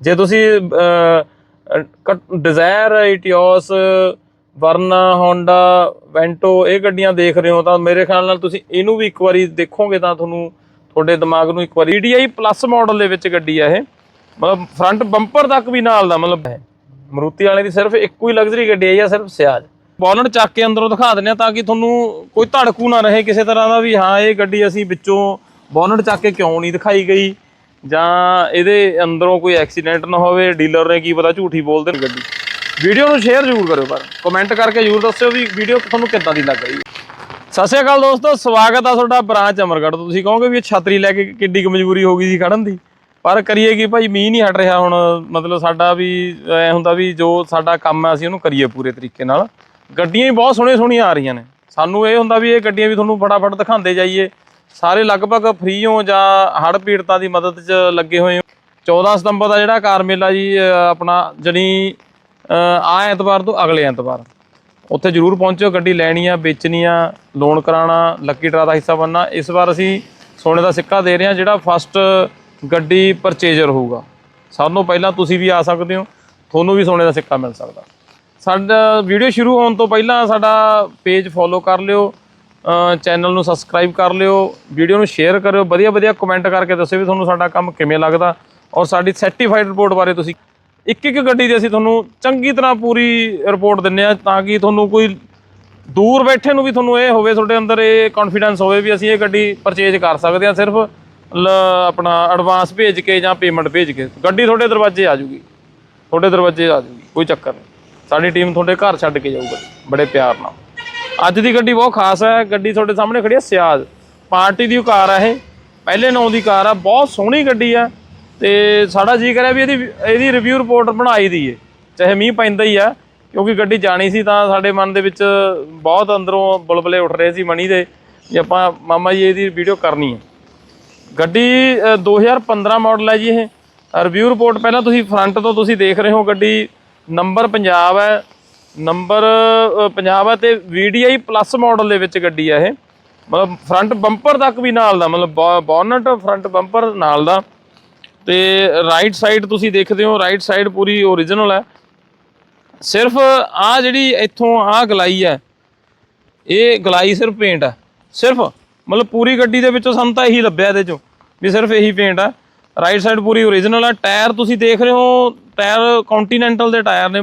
ਜੇ ਤੁਸੀਂ Dzire Etios Verna Honda Vento ਇਹ ਗੱਡੀਆਂ ਦੇਖ ਰਹੇ ਹੋ ਤਾਂ ਮੇਰੇ ਖਿਆਲ ਨਾਲ ਤੁਸੀਂ ਇਹਨੂੰ ਵੀ ਇੱਕ ਵਾਰੀ ਦੇਖੋਗੇ ਤਾਂ ਤੁਹਾਨੂੰ ਤੁਹਾਡੇ ਦਿਮਾਗ ਨੂੰ ਇੱਕ ਵਾਰੀ ਈਡੀਆਈ ਪਲੱਸ ਮਾਡਲ ਦੇ ਵਿੱਚ ਗੱਡੀ ਆ ਇਹ। ਮਤਲਬ ਫਰੰਟ ਬੰਪਰ ਤੱਕ ਵੀ ਨਾਲ ਦਾ ਮਤਲਬ ਹੈ। ਮਰੂਤੀ ਵਾਲੇ ਦੀ ਸਿਰਫ ਇੱਕੋ ਹੀ ਲਗਜ਼ਰੀ ਗੱਡੀ ਆਈ ਆ ਸਿਰਫ ਸਿਆਜ ਬੋਨਟ ਚੱਕ ਕੇ ਅੰਦਰੋਂ ਦਿਖਾ ਦਿੰਦੇ ਆ ਤਾਂ ਕਿ ਤੁਹਾਨੂੰ ਕੋਈ ਧੜਕੂ ਨਾ ਰਹੇ, ਕਿਸੇ ਤਰ੍ਹਾਂ ਦਾ ਵੀ ਹਾਂ, ਇਹ ਗੱਡੀ ਅਸੀਂ ਵਿੱਚੋਂ ਬੋਨਟ ਚੱਕ ਕੇ ਕਿਉਂ ਨਹੀਂ ਦਿਖਾਈ ਗਈ? ਜਾਂ ਇਹਦੇ ਅੰਦਰੋਂ ਕੋਈ ਐਕਸੀਡੈਂਟ ਨਾ ਹੋਵੇ ਡੀਲਰ ਨੇ ਕੀ ਪਤਾ ਝੂਠੀ ਬੋਲ ਦੇਣ ਗੱਡੀ। ਵੀਡੀਓ ਨੂੰ ਸ਼ੇਅਰ ਜ਼ਰੂਰ ਕਰਿਓ ਪਰ ਕਮੈਂਟ ਕਰਕੇ ਜ਼ਰੂਰ ਦੱਸਿਓ ਵੀ ਵੀਡੀਓ ਤੁਹਾਨੂੰ ਕਿੱਦਾਂ ਦੀ ਲੱਗ ਰਹੀ ਹੈ। ਸਤਿ ਸ਼੍ਰੀ ਅਕਾਲ ਦੋਸਤੋ, ਸਵਾਗਤ ਆ ਤੁਹਾਡਾ ਬ੍ਰਾਂਚ ਅਮਰਗੜ੍ਹ ਤੋਂ। ਤੁਸੀਂ ਕਹੋਗੇ ਵੀ ਇਹ ਛਤਰੀ ਲੈ ਕੇ ਕਿੱਡੀ ਕੁ ਮਜਬੂਰੀ ਹੋ ਗਈ ਸੀ ਖੜਨ ਦੀ? ਪਰ ਕਰੀਏ ਕੀ ਭਾਈ, ਮੀਂਹ ਨਹੀਂ ਹਟ ਰਿਹਾ ਹੁਣ, ਮਤਲਬ ਸਾਡਾ ਵੀ ਐ ਹੁੰਦਾ ਵੀ ਜੋ ਸਾਡਾ ਕੰਮ ਹੈ ਅਸੀਂ ਉਹਨੂੰ ਕਰੀਏ ਪੂਰੇ ਤਰੀਕੇ ਨਾਲ। ਗੱਡੀਆਂ ਹੀ ਬਹੁਤ ਸੋਹਣੀਆਂ ਸੋਹਣੀਆਂ ਆ ਰਹੀਆਂ ਨੇ। ਸਾਨੂੰ ਇਹ ਹੁੰਦਾ ਵੀ ਇਹ ਗੱਡੀਆਂ ਵੀ ਤੁਹਾਨੂੰ ਫਟਾਫਟ ਦਿਖਾਉਂਦੇ ਜਾਈਏ। ਸਾਰੇ ਲਗਭਗ ਫ੍ਰੀ ਹੋ ਜਾਂ ਹੜ੍ਹ ਪੀੜਤਾਂ ਦੀ ਮਦਦ 'ਚ ਲੱਗੇ ਹੋਏ ਹੋ? 14 ਸਤੰਬਰ ਦਾ ਜਿਹੜਾ ਕਾਰ ਮੇਲਾ ਜੀ ਆਪਣਾ ਜਣੀ ਆ ਐਤਵਾਰ ਤੋਂ ਅਗਲੇ ਐਤਵਾਰ। ਉੱਥੇ ਜ਼ਰੂਰ ਪਹੁੰਚਿਓ, ਗੱਡੀ ਲੈਣੀ ਆ ਵੇਚਣੀ ਆ ਲੋਨ ਕਰਾਉਣਾ ਲੱਕੀ ਡਰਾ ਦਾ ਹਿੱਸਾ ਬਣਨਾ। ਇਸ ਵਾਰ ਅਸੀਂ ਸੋਨੇ ਦਾ ਸਿੱਕਾ ਦੇ ਰਹੇ ਹਾਂ, ਜਿਹੜਾ ਫਸਟ ਗੱਡੀ ਪਰਚੇਜਰ ਹੋਊਗਾ। ਸਭ ਤੋਂ ਪਹਿਲਾਂ ਤੁਸੀਂ ਵੀ ਆ ਸਕਦੇ ਹੋ, ਤੁਹਾਨੂੰ ਵੀ ਸੋਨੇ ਦਾ ਸਿੱਕਾ ਮਿਲ ਸਕਦਾ। ਸਾਡਾ ਵੀਡੀਓ ਸ਼ੁਰੂ ਹੋਣ ਤੋਂ ਪਹਿਲਾਂ ਸਾਡਾ ਪੇਜ ਫੋਲੋ ਕਰ ਲਿਓ। ਚੈਨਲ ਨੂੰ ਸਬਸਕ੍ਰਾਈਬ ਕਰ ਲਿਓ ਵੀਡੀਓ ਨੂੰ ਸ਼ੇਅਰ ਕਰਿਓ, ਵਧੀਆ ਵਧੀਆ ਕਮੈਂਟ ਕਰਕੇ ਦੱਸਿਓ ਵੀ ਤੁਹਾਨੂੰ ਸਾਡਾ ਕੰਮ ਕਿਵੇਂ ਲੱਗਦਾ ਔਰ ਸਾਡੀ ਸਰਟੀਫਾਈਡ ਰਿਪੋਰਟ ਬਾਰੇ ਤੁਸੀਂ ਇੱਕ ਇੱਕ ਗੱਡੀ ਦੀ ਅਸੀਂ ਤੁਹਾਨੂੰ ਚੰਗੀ ਤਰ੍ਹਾਂ ਪੂਰੀ ਰਿਪੋਰਟ ਦਿੰਨੇ ਆ ਤਾਂ ਕਿ ਤੁਹਾਨੂੰ ਕੋਈ ਦੂਰ ਬੈਠੇ ਨੂੰ ਵੀ ਤੁਹਾਨੂੰ ਇਹ ਹੋਵੇ, ਤੁਹਾਡੇ ਅੰਦਰ ਇਹ ਕੌਨਫੀਡੈਂਸ ਹੋਵੇ ਵੀ ਅਸੀਂ ਇਹ ਗੱਡੀ ਪਰਚੇਜ ਕਰ ਸਕਦੇ ਹਾਂ ਸਿਰਫ ਆਪਣਾ ਐਡਵਾਂਸ ਭੇਜ ਕੇ ਜਾਂ ਪੇਮੈਂਟ ਭੇਜ ਕੇ। ਗੱਡੀ ਤੁਹਾਡੇ ਦਰਵਾਜ਼ੇ ਆ ਜੂਗੀ। ਤੁਹਾਡੇ ਦਰਵਾਜ਼ੇ ਆ ਜੂਗੀ, ਕੋਈ ਚੱਕਰ ਨਹੀਂ। ਸਾਡੀ ਟੀਮ ਤੁਹਾਡੇ ਘਰ ਛੱਡ ਕੇ ਜਾਊਗਾ, ਬੜੇ ਪਿਆਰ ਨਾਲ। ਅੱਜ ਦੀ ਗੱਡੀ ਬਹੁਤ ਖਾਸ ਹੈ। ਗੱਡੀ ਤੁਹਾਡੇ ਸਾਹਮਣੇ ਖੜੀ ਹੈ ਸਿਆਜ਼ ਪਾਰਟੀ ਦੀ ਕਾਰ ਹੈ ਇਹ। ਪਹਿਲੇ ਨਾਂ ਦੀ ਕਾਰ ਆ। ਬਹੁਤ ਸੋਹਣੀ ਗੱਡੀ ਆ। ਤੇ ਸਾਡਾ ਜੀ ਕਰਿਆ ਵੀ ਇਹਦੀ ਇਹਦੀ ਰਿਵਿਊ ਰਿਪੋਰਟ ਬਣਾਈ ਦੀਏ ਚਾਹੇ ਮੀਂਹ ਪੈਂਦਾ ਹੀ ਆ। ਕਿਉਂਕਿ ਗੱਡੀ ਜਾਣੀ ਸੀ ਤਾਂ ਸਾਡੇ ਮਨ ਦੇ ਵਿੱਚ ਬਹੁਤ ਅੰਦਰੋਂ ਬੁਲਬੁਲੇ ਉੱਠ ਰਹੇ ਸੀ ਮਣੀ ਦੇ ਵੀ ਆਪਾਂ ਮਾਮਾ ਜੀ ਇਹਦੀ ਵੀਡੀਓ ਕਰਨੀ ਹੈ ਗੱਡੀ ਅ, 2015 ਮਾਡਲ ਹੈ ਜੀ ਇਹ। ਰਿਵਿਊ ਰਿਪੋਰਟ ਪਹਿਲਾਂ ਤੁਸੀਂ ਫਰੰਟ ਤੋਂ ਤੁਸੀਂ ਦੇਖ ਰਹੇ ਹੋ ਗੱਡੀ। ਨੰਬਰ ਪੰਜਾਬ ਹੈ ਨੰਬਰ ਅ, ਪੰਜਾਬ ਹੈ ਤੇ VDI ਪਲੱਸ ਮਾਡਲ ਦੇ ਵਿੱਚ ਗੱਡੀ ਹੈ ਇਹ। ਮਤਲਬ ਫਰੰਟ ਬੰਪਰ ਤੱਕ ਵੀ ਨਾਲ ਦਾ ਮਤਲਬ ਬੋਨਟ ਫਰੰਟ ਬੰਪਰ ਨਾਲ ਦਾ। ਤੇ ਰਾਈਟ ਸਾਈਡ ਤੁਸੀਂ ਦੇਖਦੇ ਹੋ ਰਾਈਟ ਸਾਈਡ ਪੂਰੀ ਓਰੀਜਨਲ ਹੈ। ਸਿਰਫ ਆ ਜਿਹੜੀ ਇੱਥੋਂ ਆ ਗਲਾਈ ਹੈ ਇਹ ਗਲਾਈ ਸਿਰਫ ਪੇਂਟ ਆ ਸਿਰਫ ਮਤਲਬ ਪੂਰੀ ਗੱਡੀ ਦੇ ਵਿੱਚੋਂ ਸਾਨੂੰ ਤਾਂ ਇਹੀ ਲੱਭਿਆ ਇਹਦੇ ਚੋਂ ਵੀ ਸਿਰਫ ਇਹੀ ਪੇਂਟ ਆ ਰਾਈਟ ਸਾਈਡ ਪੂਰੀ ਓਰੀਜਨਲ ਆ ਟਾਇਰ ਤੁਸੀਂ ਦੇਖ ਰਹੇ ਹੋ ਟਾਇਰ ਕੰਟੀਨੈਂਟਲ ਦੇ ਟਾਇਰ ਨੇ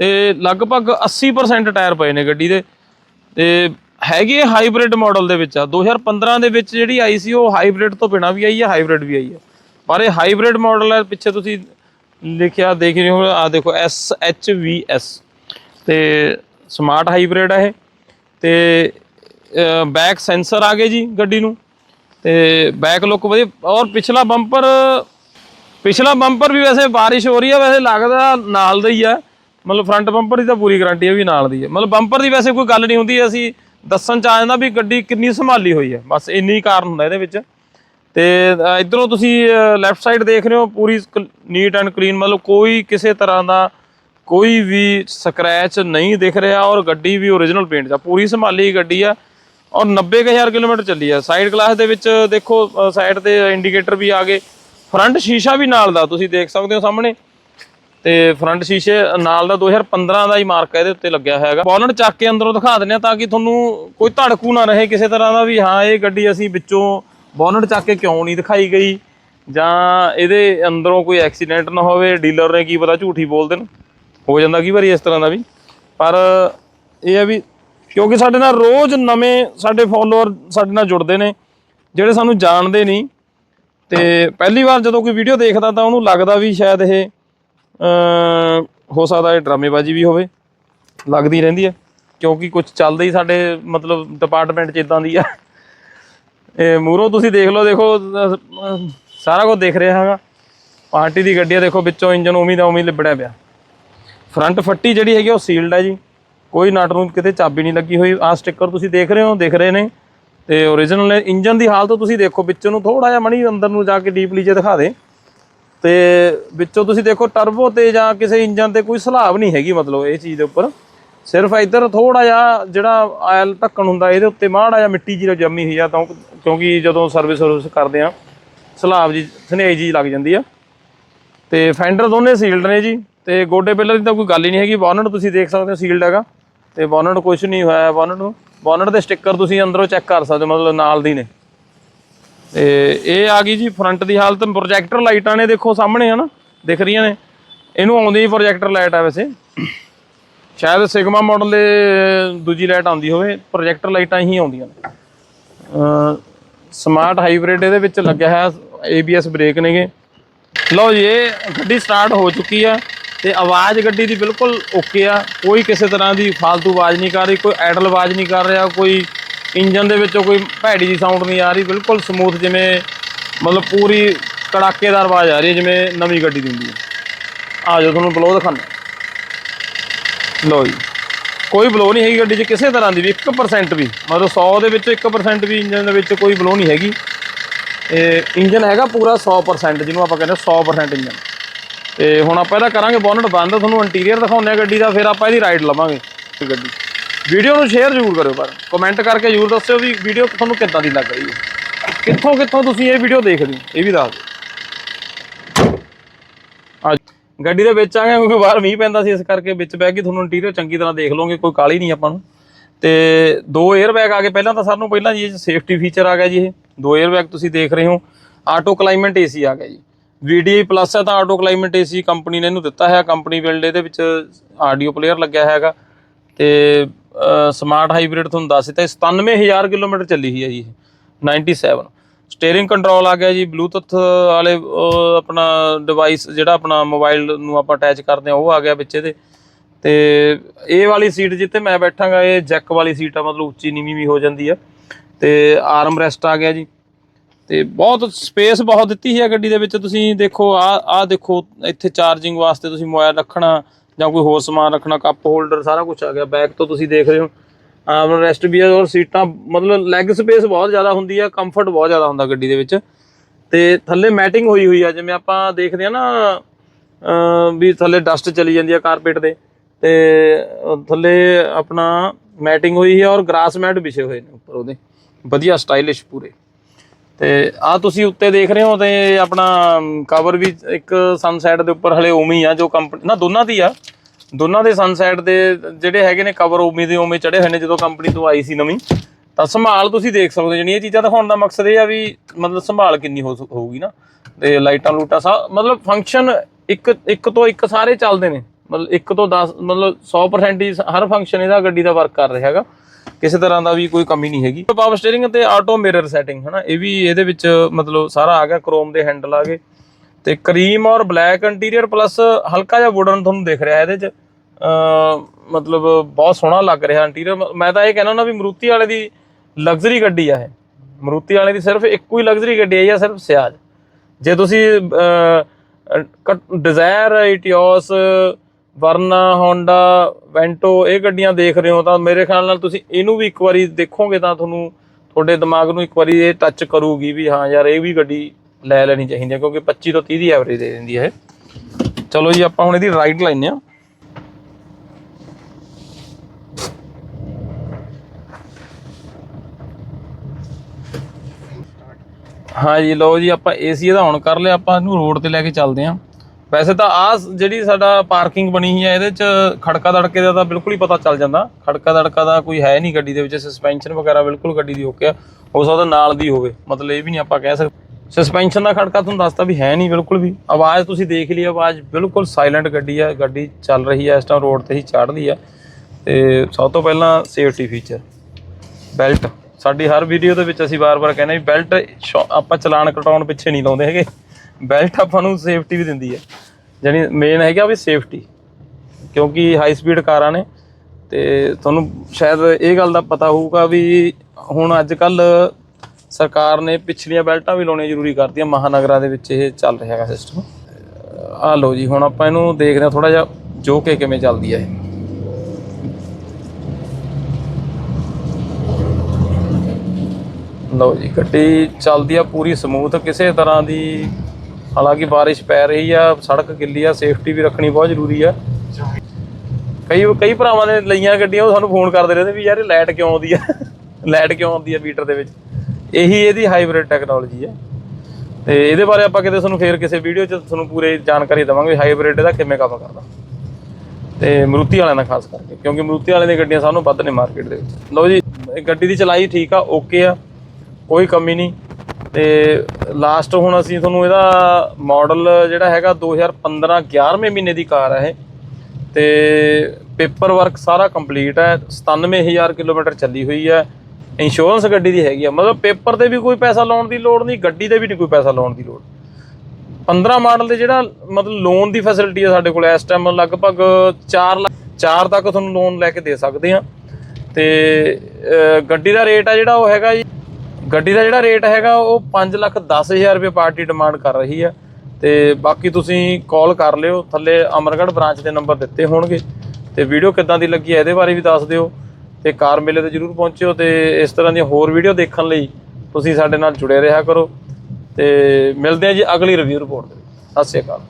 ਤੇ ਲਗਭਗ 80% ਟਾਇਰ ਪਏ ਨੇ ਗੱਡੀ ਦੇ। ਤੇ ਹੈਗੇ ਹਾਈਬ੍ਰਿਡ ਮਾਡਲ ਦੇ ਵਿੱਚ ਆ। 2015 ਦੇ ਵਿੱਚ ਜਿਹੜੀ ਆਈ ਸੀ, ਉਹ ਹਾਈਬ੍ਰਿਡ ਤੋਂ ਬਿਨਾ ਵੀ ਆਈ ਹੈ ਹਾਈਬ੍ਰਿਡ ਵੀ ਆਈ ਹੈ ਪਰ ਇਹ ਹਾਈਬ੍ਰਿਡ ਮਾਡਲ ਹੈ ਪਿੱਛੇ ਤੁਸੀਂ ਲਿਖਿਆ, ਦੇਖ ਰਹੇ ਹੋ, ਆ ਦੇਖੋ ਐਸ ਐਚ ਵੀ ਐਸ ਤੇ ਸਮਾਰਟ ਹਾਈਬ੍ਰਿਡ ਹੈ ਇਹ। ਤੇ ਬੈਕ ਸੈਂਸਰ ਆ ਗਏ ਜੀ ਗੱਡੀ ਨੂੰ। ਤੇ ਬੈਕ ਲੁੱਕ ਵਧੀਆ, ਔਰ ਪਿਛਲਾ ਬੰਪਰ ਪਿਛਲਾ ਬੰਪਰ ਵੀ ਵੈਸੇ ਬਾਰਿਸ਼ ਹੋ ਰਹੀ ਹੈ ਵੈਸੇ ਲੱਗਦਾ ਨਾਲ ਦਾ ਹੀ ਆ। ਮਤਲਬ ਫਰੰਟ ਬੰਪਰ ਦੀ ਤਾਂ ਪੂਰੀ ਗਾਰੰਟੀ ਹੈ ਵੀ ਨਾਲ ਦੀ ਹੈ ਮਤਲਬ ਬੰਪਰ ਦੀ ਵੈਸੇ ਕੋਈ ਗੱਲ ਨਹੀਂ ਹੁੰਦੀ ਅਸੀਂ ਦੱਸਣ ਚ ਆ ਜਾਂਦਾ ਵੀ ਗੱਡੀ ਕਿੰਨੀ ਸੰਭਾਲੀ ਹੋਈ ਹੈ ਬਸ ਇੰਨੀ ਕਾਰਨ ਹੁੰਦਾ ਇਹਦੇ ਵਿੱਚ। ਤੇ ਅ, ਇੱਧਰੋਂ ਤੁਸੀਂ ਲੈਫਟ ਸਾਈਡ ਦੇਖ ਰਹੇ ਹੋ ਪੂਰੀ ਨੀਟ ਐਂਡ ਕਲੀਨ ਮਤਲਬ ਕੋਈ ਕਿਸੇ ਤਰ੍ਹਾਂ ਦਾ ਕੋਈ ਵੀ ਸਕ੍ਰੈਚ ਨਹੀਂ ਦਿਖ ਰਿਹਾ ਔਰ ਗੱਡੀ ਵੀ ਓਰੀਜਨਲ ਪੇਂਟ ਦਾ ਪੂਰੀ ਸੰਭਾਲੀ ਗੱਡੀ ਆ ਔਰ 90000 ਕਿਲੋਮੀਟਰ ਚੱਲੀ ਆ। ਸਾਈਡ ਗਲਾਸ ਦੇ ਵਿੱਚ ਦੇਖੋ ਸਾਈਡ ਤੇ ਇੰਡੀਕੇਟਰ ਵੀ ਆ ਗਏ। ਫਰੰਟ ਸ਼ੀਸ਼ਾ ਵੀ ਨਾਲ ਦਾ ਤੁਸੀਂ ਦੇਖ ਸਕਦੇ ਹੋ ਸਾਹਮਣੇ। ਤੇ ਫਰੰਟ ਸ਼ੀਸ਼ੇ, ਨਾਲ ਦਾ 2015 ਦਾ ਹੀ ਮਾਰਕ ਇਹਦੇ ਉੱਤੇ ਲੱਗਿਆ ਹੈਗਾ। ਬੋਨਟ ਚੱਕ ਕੇ ਅੰਦਰੋਂ ਦਿਖਾ ਦਿੰਦੇ ਆ ਤਾਂ ਕਿ ਤੁਹਾਨੂੰ ਕੋਈ ਧੜਕੂ ਨਾ ਰਹੇ ਕਿਸੇ ਤਰ੍ਹਾਂ ਦਾ ਵੀ, ਹਾਂ, ਇਹ ਗੱਡੀ ਅਸੀਂ ਵਿੱਚੋਂ ਬੋਨਟ ਚੱਕ ਕੇ ਕਿਉਂ ਨਹੀਂ ਦਿਖਾਈ ਗਈ? ਜਾਂ ਇਹਦੇ ਅੰਦਰੋਂ ਕੋਈ ਐਕਸੀਡੈਂਟ ਨਾ ਹੋਵੇ ਡੀਲਰ ਨੇ ਕੀ ਪਤਾ ਝੂਠੀ ਬੋਲ ਦੇਣ। ਹੋ ਜਾਂਦਾ ਕਈ ਵਾਰੀ ਇਸ ਤਰ੍ਹਾਂ ਦਾ ਵੀ? ਪਰ ਇਹ ਹੈ ਵੀ ਕਿਉਂਕਿ ਸਾਡੇ ਨਾਲ ਰੋਜ਼ ਨਵੇਂ ਸਾਡੇ ਫੋਲੋਅਰ ਸਾਡੇ ਨਾਲ ਜੁੜਦੇ ਨੇ, ਜਿਹੜੇ ਸਾਨੂੰ ਜਾਣਦੇ ਨਹੀਂ। ਤੇ ਪਹਿਲੀ ਵਾਰ ਜਦੋਂ ਕੋਈ ਵੀਡੀਓ ਦੇਖਦਾ ਤਾਂ ਉਹਨੂੰ ਲੱਗਦਾ ਵੀ ਸ਼ਾਇਦ ਇਹ ਹੋ ਸਕਦਾ ਇਹ ਡਰਾਮੇਬਾਜ਼ੀ ਵੀ ਹੋਵੇ। ਲੱਗਦੀ ਰਹਿੰਦੀ ਹੈ, ਕਿਉਂਕਿ ਕੁਝ ਚੱਲਦਾ ਹੀ ਸਾਡੇ, ਮਤਲਬ ਡਿਪਾਰਟਮੈਂਟ 'ਚ ਇਦਾਂ ਦੀ ਆ। ਇਹ ਮੂਰੋਂ, ਤੁਸੀਂ ਦੇਖ ਲਓ, ਦੇਖੋ ਸਾਰਾ ਕੁਝ ਦੇਖ ਰਿਹਾ ਹੈਗਾ। ਪਾਰਟੀ ਦੀ ਗੱਡੀ ਆ, ਦੇਖੋ, ਵਿੱਚੋਂ ਇੰਜਨ ਉਵੇਂ ਦਾ ਉਮੀ ਲਿਬੜਿਆ ਪਿਆ। ਫਰੰਟ ਫੱਟੀ ਜਿਹੜੀ ਹੈਗੀ ਉਹ ਸੀਲਡ ਹੈ ਜੀ। ਕੋਈ ਨਟ ਨੂੰ ਕਿਤੇ ਚਾਬੀ ਨਹੀਂ ਲੱਗੀ ਹੋਈ। ਆਹ ਸਟicker ਤੁਸੀਂ ਦੇਖ ਰਹੇ ਹੋ, ਦਿਖ ਰਹੇ ਨੇ। ਤੇ ਓਰੀਜਨਲ ਨੇ, ਇੰਜਨ ਦੀ ਹਾਲਤ ਤੁਸੀਂ ਦੇਖੋ, ਵਿੱਚੋਂ ਨੂੰ ਥੋੜਾ ਜਿਹਾ ਮਣੀ ਅੰਦਰ ਨੂੰ ਜਾ ਕੇ ਡੀਪਲੀ ਜੇ ਦਿਖਾ ਦੇ। ਤੇ ਵਿੱਚੋਂ ਤੁਸੀਂ ਦੇਖੋ ਟਰਬੋ ਤੇ ਜਾਂ ਕਿਸੇ ਇੰਜਨ ਤੇ ਕੋਈ ਸਲਾਬ ਨਹੀਂ ਹੈਗੀ ਮਤਲਬ ਇਹ ਚੀਜ਼ ਦੇ ਉੱਪਰ। ਸਿਰਫ ਇੱਧਰ ਥੋੜਾ ਜਿਹਾ ਜਿਹੜਾ ਆਇਲ ਢੱਕਣ ਹੁੰਦਾ ਇਹਦੇ ਉੱਤੇ ਮਾੜਾ ਜਿਹਾ ਮਿੱਟੀ ਜਿਹੀ ਜੰਮੀ ਹੋਈ ਆ ਤਾਂ ਕਿਉਂਕਿ ਜਦੋਂ ਸਰਵਿਸ ਸਰਵਿਸ ਕਰਦੇ ਆ, ਸਲਾਬ ਜੀ ਸਨੇਹੀ ਜੀ ਲੱਗ ਜਾਂਦੀ ਆ। ਤੇ ਫੈਂਡਰ ਦੋਨੇ ਸੀਲਡ ਨੇ ਜੀ, ਤੇ ਗੋਡੇ ਪਿੱਲਰ ਦੀ ਤਾਂ ਕੋਈ ਗੱਲ ਹੀ ਨਹੀਂ ਹੈਗੀ। ਬੋਨਟ ਤੁਸੀਂ ਦੇਖ ਸਕਦੇ ਹੋ ਸੀਲਡ ਹੈਗਾ। ਤੇ ਬੋਨਟ ਕੁਝ ਨਹੀਂ ਹੋਇਆ ਬੋਨਟ ਨੂੰ ਬੋਨਟ ਦੇ ਸਟicker ਤੁਸੀਂ ਅੰਦਰੋਂ ਚੈੱਕ ਕਰ ਸਕਦੇ ਹੋ, ਮਤਲਬ ਨਾਲ ਦੀ ਨੇ। ਤੇ ਇਹ ਆ ਗਈ ਜੀ ਫਰੰਟ ਦੀ ਹਾਲਤ ਪ੍ਰੋਜੈਕਟਰ ਲਾਈਟਾਂ ਨੇ ਦੇਖੋ ਸਾਹਮਣੇ ਹਨਾ, ਦਿਖ ਰਹੀਆਂ ਨੇ। ਇਹਨੂੰ ਆਉਂਦੀ ਹੀ ਪ੍ਰੋਜੈਕਟਰ ਲਾਈਟ ਆ ਵੈਸੇ। ਸ਼ਾਇਦ ਸਿਗਮਾ ਮਾਡਲ ਦੇ ਦੂਜੀ ਲਾਈਟ ਆਉਂਦੀ ਹੋਵੇ ਪ੍ਰੋਜੈਕਟਰ ਲਾਈਟਾਂ ਹੀ ਆਉਂਦੀਆਂ ਨੇ। ਸਮਾਰਟ ਹਾਈਬ੍ਰਿਡ ਇਹਦੇ ਵਿੱਚ ਲੱਗਿਆ ਹੈ ABS ਬ੍ਰੇਕ ਨੇਗੇ। ਲਓ ਜੀ, ਇਹ ਗੱਡੀ ਸਟਾਰਟ ਹੋ ਚੁੱਕੀ ਆ ਤੇ ਆਵਾਜ਼ ਗੱਡੀ ਦੀ ਬਿਲਕੁਲ ਓਕੇ ਆ। ਕੋਈ ਕਿਸੇ ਤਰ੍ਹਾਂ ਦੀ ਫालतू ਆਵਾਜ਼ ਨਹੀਂ ਕਰ ਰਹੀ, ਕੋਈ ਐਡਲ ਆਵਾਜ਼ ਨਹੀਂ ਕਰ ਰਿਹਾ, ਕੋਈ ਇੰਜਨ ਦੇ ਵਿੱਚੋਂ ਕੋਈ ਭੈੜੀ ਜੀ ਸਾਊਂਡ ਨਹੀਂ ਆ ਰਹੀ, ਬਿਲਕੁਲ ਸਮੂਥ ਜਿਵੇਂ ਮਤਲਬ ਪੂਰੀ ਕੜਾਕੇਦਾਰ ਆਵਾਜ਼ ਆ ਰਹੀ ਹੈ, ਜਿਵੇਂ ਨਵੀਂ ਗੱਡੀ ਦੀ ਹੁੰਦੀ ਹੈ। ਆ ਜਾਓ, ਤੁਹਾਨੂੰ ਬਲੋ ਦਿਖਾਉਂਦਾ ਲਓ ਜੀ। ਕੋਈ ਬਲੋ ਨਹੀਂ ਹੈਗੀ ਗੱਡੀ 'ਚ, ਕਿਸੇ ਤਰ੍ਹਾਂ ਦੀ ਵੀ 1% ਵੀ। ਮਤਲਬ 100 ਦੇ ਵਿੱਚ 1% ਵੀ ਇੰਜਨ ਦੇ ਵਿੱਚ ਕੋਈ ਬਲੋ ਨਹੀਂ ਹੈਗੀ। ਇਹ ਇੰਜਨ ਹੈਗਾ ਪੂਰਾ 100% ਜਿਹਨੂੰ ਆਪਾਂ ਕਹਿੰਦੇ 100% ਇੰਜਨ। ਤੇ ਹੁਣ ਆਪਾਂ ਇਹਦਾ ਕਰਾਂਗੇ ਬੋਨਟ ਬੰਦ, ਤੁਹਾਨੂੰ ਇੰਟੀਰੀਅਰ ਦਿਖਾਉਂਦੇ ਆ ਗੱਡੀ ਦਾ, ਫਿਰ ਆਪਾਂ ਇਹਦੀ ਰਾਈਡ ਲਵਾਂਗੇ। ਗੱਡੀ। ਵੀਡੀਓ ਨੂੰ ਸ਼ੇਅਰ ਜ਼ਰੂਰ ਕਰਿਓ ਪਰ ਕਮੈਂਟ ਕਰਕੇ ਜ਼ਰੂਰ ਦੱਸਿਓ ਵੀ ਵੀਡੀਓ ਤੁਹਾਨੂੰ ਕਿੱਦਾਂ ਦੀ ਲੱਗ ਰਹੀ ਹੈ। ਕਿੱਥੋਂ ਕਿੱਥੋਂ ਤੁਸੀਂ ਇਹ ਵੀਡੀਓ ਦੇਖਦੇ ਹੋ? ਇਹ ਵੀ ਦੱਸ ਦਿਓ। ਅੱਜ ਗੱਡੀ ਦੇ ਵਿੱਚ ਆ ਗਏ, ਕਿਉਂਕਿ ਬਾਹਰ ਮੀਂਹ ਪੈਂਦਾ ਸੀ, ਇਸ ਕਰਕੇ ਵਿੱਚ ਬਹਿ ਕੇ ਤੁਹਾਨੂੰ ਇੰਟੀਰੀਅਰ ਚੰਗੀ ਤਰ੍ਹਾਂ ਦੇਖ ਲਓਗੇ ਕੋਈ ਕਾਲੀ ਨਹੀਂ ਆਪਾਂ ਨੂੰ। ਤੇ ਦੋ 에ਅਰ ਬੈਗ ਆ ਗਏ, ਪਹਿਲਾਂ ਤਾਂ ਸਾਨੂੰ ਪਹਿਲਾਂ ਜੀ ਇਹ ਸੇਫਟੀ ਫੀਚਰ ਆ ਗਿਆ ਜੀ ਇਹ। ਦੋ 에ਅਰ ਬੈਗ ਤੁਸੀਂ ਦੇਖ ਰਹੇ ਹੋ ਆਟੋ ਕਲਾਈਮੇਟ ਏਸੀ ਆ ਗਿਆ ਜੀ। VDI ਪਲੱਸ ਹੈ ਤਾਂ ਆਟੋ ਕਲਾਈਮੇਟ ਏਸੀ ਕੰਪਨੀ ਨੇ ਇਹਨੂੰ ਦਿੱਤਾ ਹੈ ਕੰਪਨੀ ਬਿਲਡ ਇਹਦੇ ਵਿੱਚ ਆਡੀਓ ਪਲੇਅਰ ਲੱਗਿਆ ਹੈਗਾ। ਤੇ ਸਮਾਰਟ ਹਾਈਬ੍ਰਿਡ ਤੁਹਾਨੂੰ ਦੱਸ ਦਿੱਤਾ 97000 ਕਿਲੋਮੀਟਰ ਚੱਲੀ ਹੀ ਹੈ ਜੀ ਇਹ 97 ਸਟੀਅਰਿੰਗ ਕੰਟਰੋਲ ਆ ਗਿਆ ਜੀ ਬਲੂਟੁੱਥ ਵਾਲੇ ਆਪਣਾ ਡਿਵਾਈਸ ਜਿਹੜਾ ਆਪਣਾ ਮੋਬਾਈਲ ਨੂੰ ਆਪਾਂ ਅਟੈਚ ਕਰਦੇ ਆ ਉਹ ਆ ਗਿਆ ਵਿੱਚ ਇਹਦੇ ਤੇ ਇਹ ਵਾਲੀ ਸੀਟ ਜਿੱਥੇ ਮੈਂ ਬੈਠਾਂਗਾ, ਇਹ ਜੈਕ ਵਾਲੀ ਸੀਟ ਆ, ਮਤਲਬ ਉੱਚੀ ਨੀਵੀਂ ਵੀ ਹੋ ਜਾਂਦੀ ਆ। ਤੇ ਆਰਮ ਰੈਸਟ ਆ ਗਿਆ ਜੀ। ਤੇ ਬਹੁਤ ਸਪੇਸ ਬਹੁਤ ਦਿੱਤੀ ਹੈ ਗੱਡੀ ਦੇ ਵਿੱਚ। ਤੁਸੀਂ ਦੇਖੋ, ਆ ਆ ਦੇਖੋ, ਇੱਥੇ ਚਾਰਜਿੰਗ ਵਾਸਤੇ ਤੁਸੀਂ ਮੋਬਾਈਲ ਰੱਖਣਾ ਜਾਂ ਕੋਈ ਹੋਰ ਸਮਾਨ ਰੱਖਣਾ ਕੱਪ ਹੋਲਡਰ ਸਾਰਾ ਕੁਝ ਆ ਗਿਆ। ਬੈਕ ਤੋਂ ਤੁਸੀਂ ਦੇਖ ਰਹੇ ਹੋ। ਆਰਮ ਰੈਸਟ ਵੀ ਆ ਔਰ ਸੀਟਾਂ, ਮਤਲਬ ਲੈਗ ਸਪੇਸ ਬਹੁਤ ਜ਼ਿਆਦਾ ਹੁੰਦੀ ਆ ਕੰਫਰਟ ਬਹੁਤ ਜ਼ਿਆਦਾ ਹੁੰਦਾ ਗੱਡੀ ਦੇ ਵਿੱਚ। ਤੇ ਥੱਲੇ ਮੈਟਿੰਗ ਹੋਈ ਹੋਈ ਆ, ਜਿਵੇਂ ਆਪਾਂ ਦੇਖਦੇ ਆ ਨਾ ਵੀ ਥੱਲੇ ਡਸਟ ਚਲੀ ਜਾਂਦੀ ਆ ਕਾਰਪੇਟ ਦੇ। ਤੇ ਥੱਲੇ ਆਪਣਾ ਮੈਟਿੰਗ ਹੋਈ ਹੈ ਔਰ ਗ੍ਰਾਸ ਮੈਟ ਵਿਛੇ ਹੋਏ ਨੇ ਉੱਪਰ ਉਹਦੇ। ਵਧੀਆ ਸਟਾਈਲਿਸ਼ ਪੂਰੇ। ਤੇ ਆ ਤੁਸੀਂ ਉੱਤੇ ਦੇਖ ਰਹੇ ਹੋ ਤੇ ਆਪਣਾ ਕਵਰ ਵੀ ਇੱਕ ਸਨਸੈਟ ਦੇ ਉੱਪਰ ਹਲੇ ਉਵੇਂ ਹੀ ਆ, ਜੋ ਕੰਪਨੀ ਨਾ, ਦੋਨਾਂ ਦੀ ਆ। ਦੋਨਾਂ ਦੇ ਸਨਸੈਟ ਦੇ ਜਿਹੜੇ ਹੈਗੇ ਨੇ ਕਵਰ ਉਵੇਂ ਦੇ ਉਵੇਂ ਚੜੇ ਹੋਏ ਨੇ ਜਦੋਂ ਕੰਪਨੀ ਤੋਂ ਆਈ ਸੀ ਨਵੀਂ। ਤਾਂ ਸੰਭਾਲ ਤੁਸੀਂ ਦੇਖ ਸਕਦੇ ਹੋ, ਜਿਹੜੀਆਂ ਇਹ ਚੀਜ਼ਾਂ ਦਿਖਾਉਣ ਦਾ ਮਕਸਦ ਇਹ ਆ ਵੀ ਮਤਲਬ ਸੰਭਾਲ ਕਿੰਨੀ ਹੋਊਗੀ ਨਾ। ਤੇ ਲਾਈਟਾਂ ਲੂਟਾਂ ਸਾ ਮਤਲਬ ਫੰਕਸ਼ਨ ਇੱਕ ਇੱਕ ਤੋਂ ਇੱਕ ਸਾਰੇ ਚੱਲਦੇ ਨੇ। ਮਤਲਬ ਇੱਕ ਤੋਂ 10 ਮਤਲਬ 100% ਹੀ ਹਰ ਫੰਕਸ਼ਨ ਇਹਦਾ ਗੱਡੀ ਦਾ ਵਰਕ ਕਰ ਰਿਹਾ ਹੈਗਾ। ਕਿਸੇ ਤਰ੍ਹਾਂ ਦਾ ਵੀ ਕੋਈ ਕਮੀ ਨਹੀਂ ਹੈਗੀ। ਪਾਵਰ ਸਟੀਅਰਿੰਗ ਤੇ ਆਟੋ ਮਿਰਰ ਸੈਟਿੰਗ ਹਨਾ? ਇਹ ਵੀ ਇਹਦੇ ਵਿੱਚ ਮਤਲਬ ਸਾਰਾ ਆ ਗਿਆ ਕ੍ਰੋਮ ਦੇ ਹੈਂਡਲ ਆ ਗਏ। ਤੇ ਕਰੀਮ ਔਰ ਬਲੈਕ ਇੰਟੀਰੀਅਰ ਪਲੱਸ ਹਲਕਾ ਜਿਹਾ ਵੁਡਨ ਤੁਹਾਨੂੰ ਦਿਖ ਰਿਹਾ ਇਹਦੇ ਚ। ਮਤਲਬ ਬਹੁਤ ਸੋਹਣਾ ਲੱਗ ਰਿਹਾ ਇੰਟੀਰੀਅਰ ਮੈਂ ਤਾਂ ਇਹ ਕਹਿਣਾ ਨਾ ਵੀ ਮਰੂਤੀ ਵਾਲੇ ਦੀ ਲਗਜ਼ਰੀ ਗੱਡੀ ਆ ਇਹ। ਮਰੂਤੀ ਵਾਲੇ ਦੀ ਸਿਰਫ ਇੱਕੋ ਹੀ ਲਗਜ਼ਰੀ ਗੱਡੀ ਆਈ ਆ ਸਿਰਫ ਸਿਆਜ? ਜੇ ਤੁਸੀਂ Dzire Etios Verna Honda Vento ਇਹ ਗੱਡੀਆਂ ਦੇਖ ਰਹੇ ਹੋ ਤਾਂ ਮੇਰੇ ਖਿਆਲ ਨਾਲ ਤੁਸੀਂ ਇਹਨੂੰ ਵੀ ਇੱਕ ਵਾਰੀ ਦੇਖੋਗੇ ਤਾਂ ਤੁਹਾਨੂੰ ਤੁਹਾਡੇ ਦਿਮਾਗ ਨੂੰ ਇੱਕ ਵਾਰੀ ਇਹ ਟੱਚ ਕਰੂਗੀ ਵੀ ਹਾਂ ਯਾਰ ਇਹ ਵੀ ਗੱਡੀ ਲੈ ਲੈਣੀ ਚਾਹੀਦੀ ਹੈ ਕਿਉਂਕਿ 25 ਤੋਂ 30 ਦੀ ਐਵਰੇਜ ਦੇ ਦਿੰਦੀ ਹੈ ਚਲੋ ਜੀ, ਆਪਾਂ ਹੁਣ ਇਹਦੀ ਰਾਈਡ ਲੈਨੇ ਆ ਹਾਂ ਜੀ, ਲਓ ਜੀ, ਆਪਾਂ ਏਸੀ ਇਹਦਾ ਔਨ ਕਰ ਲਿਆ, ਆਪਾਂ ਇਹਨੂੰ ਰੋਡ ਤੇ ਲੈ ਕੇ ਚੱਲਦੇ ਆਂ ਵੈਸੇ ਤਾਂ ਆ ਜਿਹੜੀ ਸਾਡਾ ਪਾਰਕਿੰਗ ਬਣੀ ਹੋਈ ਹੈ, ਇਹਦੇ ਚ ਖੜਕਾ ਦੜਕੇ ਦਾ ਤਾਂ ਬਿਲਕੁਲ ਹੀ ਪਤਾ ਚੱਲ ਜਾਂਦਾ। ਖੜਕਾ ਦੜਕਾ ਦਾ ਕੋਈ ਹੈ ਨਹੀਂ ਗੱਡੀ ਦੇ ਵਿੱਚ ਸਸਪੈਂਸ਼ਨ ਵਗੈਰਾ ਬਿਲਕੁਲ ਗੱਡੀ ਦੀ ਓਕੇ ਆ। ਹੋ ਸਕਦਾ ਨਾਲ ਦੀ ਹੋਵੇ, ਮਤਲਬ ਇਹ ਵੀ ਨਹੀਂ ਆਪਾਂ ਕਹਿ ਸਕਦੇ। ਸਸਪੈਂਸ਼ਨ ਦਾ ਖੜਕਾ ਤੁਹਾਨੂੰ ਦੱਸਤਾ ਵੀ ਹੈ ਨਹੀਂ ਬਿਲਕੁਲ ਵੀ। ਆਵਾਜ਼ ਤੁਸੀਂ ਦੇਖ ਲਈ, ਆਵਾਜ਼ ਬਿਲਕੁਲ ਸਾਇਲੈਂਟ ਗੱਡੀ ਆ, ਗੱਡੀ ਚੱਲ ਰਹੀ ਹੈ ਇਸ ਟਾਈਮ ਰੋਡ ਤੇ ਹੀ ਚੜ੍ਹਦੀ ਆ। ਤੇ ਸਭ ਤੋਂ ਪਹਿਲਾਂ ਸੇਫਟੀ ਫੀਚਰ ਬੈਲਟ ਸਾਡੀ ਹਰ ਵੀਡੀਓ ਦੇ ਵਿੱਚ ਅਸੀਂ ਵਾਰ-ਵਾਰ ਕਹਿੰਦੇ ਵੀ ਬੈਲਟ ਆਪਾਂ ਚਲਾਨ ਕਟਾਉਣ ਪਿੱਛੇ ਨਹੀਂ ਲਾਉਂਦੇ ਹੈਗੇ। ਬੈਲਟ ਆਪਾਂ ਨੂੰ ਸੇਫਟੀ ਵੀ ਦਿੰਦੀ ਹੈ। ਜਾਨੀ ਮੇਨ ਹੈਗਾ ਵੀ ਸੇਫਟੀ ਕਿਉਂਕਿ ਹਾਈ ਸਪੀਡ ਕਾਰਾਂ ਨੇ ਤੇ ਤੁਹਾਨੂੰ ਸ਼ਾਇਦ ਇਹ ਗੱਲ ਦਾ ਪਤਾ ਹੋਊਗਾ ਵੀ ਹੁਣ ਅੱਜ ਕੱਲ ਸਰਕਾਰ ਨੇ ਪਿਛਲੀਆਂ ਬੈਲਟਾਂ ਵੀ ਲਾਉਣੀਆਂ ਜ਼ਰੂਰੀ ਕਰਤੀਆਂ, ਮਹਾਨਗਰਾਂ ਦੇ ਵਿੱਚ ਇਹ ਚੱਲ ਰਿਹਾ ਹੈਗਾ ਸਿਸਟਮ ਆ ਲਓ ਜੀ, ਹੁਣ ਆਪਾਂ ਇਹਨੂੰ ਦੇਖਦੇ ਹਾਂ ਥੋੜਾ ਜਿਹਾ ਜੋ ਕਿ ਕਿਵੇਂ ਚੱਲਦੀ ਹੈ ਇਹ। ਲਓ ਜੀ, ਗੱਡੀ ਚੱਲਦੀ ਆ ਪੂਰੀ ਸਮੂਥ ਕਿਸੇ ਤਰ੍ਹਾਂ ਦੀ ਹਾਲਾਂਕਿ ਬਾਰਿਸ਼ ਪੈ ਰਹੀ ਆ, ਸੜਕ ਗਿੱਲੀ ਆ ਸੇਫਟੀ ਵੀ ਰੱਖਣੀ ਬਹੁਤ ਜ਼ਰੂਰੀ ਆ। ਕਈ ਕਈ ਭਰਾਵਾਂ ਨੇ ਲਈਆਂ ਗੱਡੀਆਂ, ਉਹ ਸਾਨੂੰ ਫੋਨ ਕਰਦੇ ਰਹਿੰਦੇ ਵੀ ਯਾਰ ਇਹ ਲਾਈਟ ਕਿਉਂ ਆਉਂਦੀ ਆ? ਲਾਈਟ ਕਿਉਂ ਆਉਂਦੀ ਆ ਮੀਟਰ ਦੇ ਵਿੱਚ? ਇਹੀ ਇਹਦੀ ਹਾਈਬ੍ਰਿਡ ਟੈਕਨੋਲੋਜੀ ਆ। ਤੇ ਇਹਦੇ ਬਾਰੇ ਆਪਾਂ ਕਿਤੇ ਤੁਹਾਨੂੰ ਫੇਰ ਕਿਸੇ ਵੀਡੀਓ 'ਚ ਤੁਹਾਨੂੰ ਪੂਰੇ ਜਾਣਕਾਰੀ ਦੇਵਾਂਗੇ ਹਾਈਬ੍ਰਿਡ ਦਾ ਕਿਵੇਂ ਕੰਮ ਕਰਦਾ। ਤੇ ਮਰੂਤੀ ਵਾਲਿਆਂ ਦਾ ਖਾਸ ਕਰਕੇ, ਕਿਉਂਕਿ ਮਰੂਤੀ ਵਾਲਿਆਂ ਦੀਆਂ ਗੱਡੀਆਂ ਸਭ ਨੂੰ ਵੱਧ ਨੇ ਮਾਰਕੀਟ ਦੇ ਵਿੱਚ। ਲਓ ਜੀ ਗੱਡੀ ਦੀ ਚਲਾਈ ਠੀਕ ਆ ਓਕੇ ਆ, ਕੋਈ ਕਮੀ ਨਹੀਂ। ਤੇ ਲਾਸਟ ਹੁਣ ਅਸੀਂ ਤੁਹਾਨੂੰ ਇਹਦਾ ਮਾਡਲ ਜਿਹੜਾ ਹੈਗਾ 2015 11ਵੇਂ ਮਹੀਨੇ ਦੀ ਕਾਰ ਹੈ ਇਹ। ਤੇ ਪੇਪਰ ਵਰਕ ਸਾਰਾ ਕੰਪਲੀਟ ਹੈ 97000 ਕਿਲੋਮੀਟਰ ਚੱਲੀ ਹੋਈ ਹੈ ਇੰਸ਼ੋਰੈਂਸ ਗੱਡੀ ਦੀ ਹੈਗੀ ਆ, ਮਤਲਬ ਪੇਪਰ ਤੇ ਵੀ ਕੋਈ ਪੈਸਾ ਲਾਉਣ ਦੀ ਲੋੜ ਨਹੀਂ, ਗੱਡੀ ਤੇ ਵੀ ਨਹੀਂ ਕੋਈ ਪੈਸਾ ਲਾਉਣ ਦੀ ਲੋੜ। 15 ਮਾਡਲ ਦੇ ਜਿਹੜਾ ਮਤਲਬ ਲੋਨ ਦੀ ਫੈਸਿਲਿਟੀ ਹੈ ਸਾਡੇ ਕੋਲ, ਇਸ ਟਾਈਮ ਲਗਭਗ 4 ਲੱਖ 4 ਤੱਕ ਤੁਹਾਨੂੰ ਲੋਨ ਲੈ ਕੇ ਦੇ ਸਕਦੇ ਆ। ਤੇ ਗੱਡੀ ਦਾ ਰੇਟ ਆ ਜਿਹੜਾ ਉਹ ਹੈਗਾ ਜੀ ਗੱਡੀ ਦਾ ਜਿਹੜਾ ਰੇਟ ਹੈਗਾ, ਉਹ 5 ਲੱਖ 10000 ਰੁਪਏ ਪਾਰਟੀ ਡਿਮਾਂਡ ਕਰ ਰਹੀ ਆ। ਤੇ ਬਾਕੀ ਤੁਸੀਂ ਕਾਲ ਕਰ ਲਿਓ, ਥੱਲੇ ਅਮਰਗੜ੍ਹ ਬ੍ਰਾਂਚ ਦੇ ਨੰਬਰ ਦਿੱਤੇ ਹੋਣਗੇ। ਤੇ ਵੀਡੀਓ ਕਿੱਦਾਂ ਦੀ ਲੱਗੀ ਹੈ ਇਹਦੇ ਬਾਰੇ ਵੀ ਦੱਸ ਦਿਓ। ਤੇ ਕਾਰ ਮੇਲੇ ਤੇ ਜਰੂਰ ਪਹੁੰਚਿਓ ਤੇ ਇਸ ਤਰ੍ਹਾਂ ਦੀਆਂ ਹੋਰ ਵੀਡੀਓ ਦੇਖਣ ਲਈ ਤੁਸੀਂ ਸਾਡੇ ਨਾਲ ਜੁੜੇ ਰਿਹਾ ਕਰੋ। ਤੇ ਮਿਲਦੇ ਹਾਂ ਜੀ ਅਗਲੀ ਰਿਵਿਊ ਰਿਪੋਰਟ ਦੇ ਵਿੱਚ। ਸਤਿ ਸ਼੍ਰੀ ਅਕਾਲ।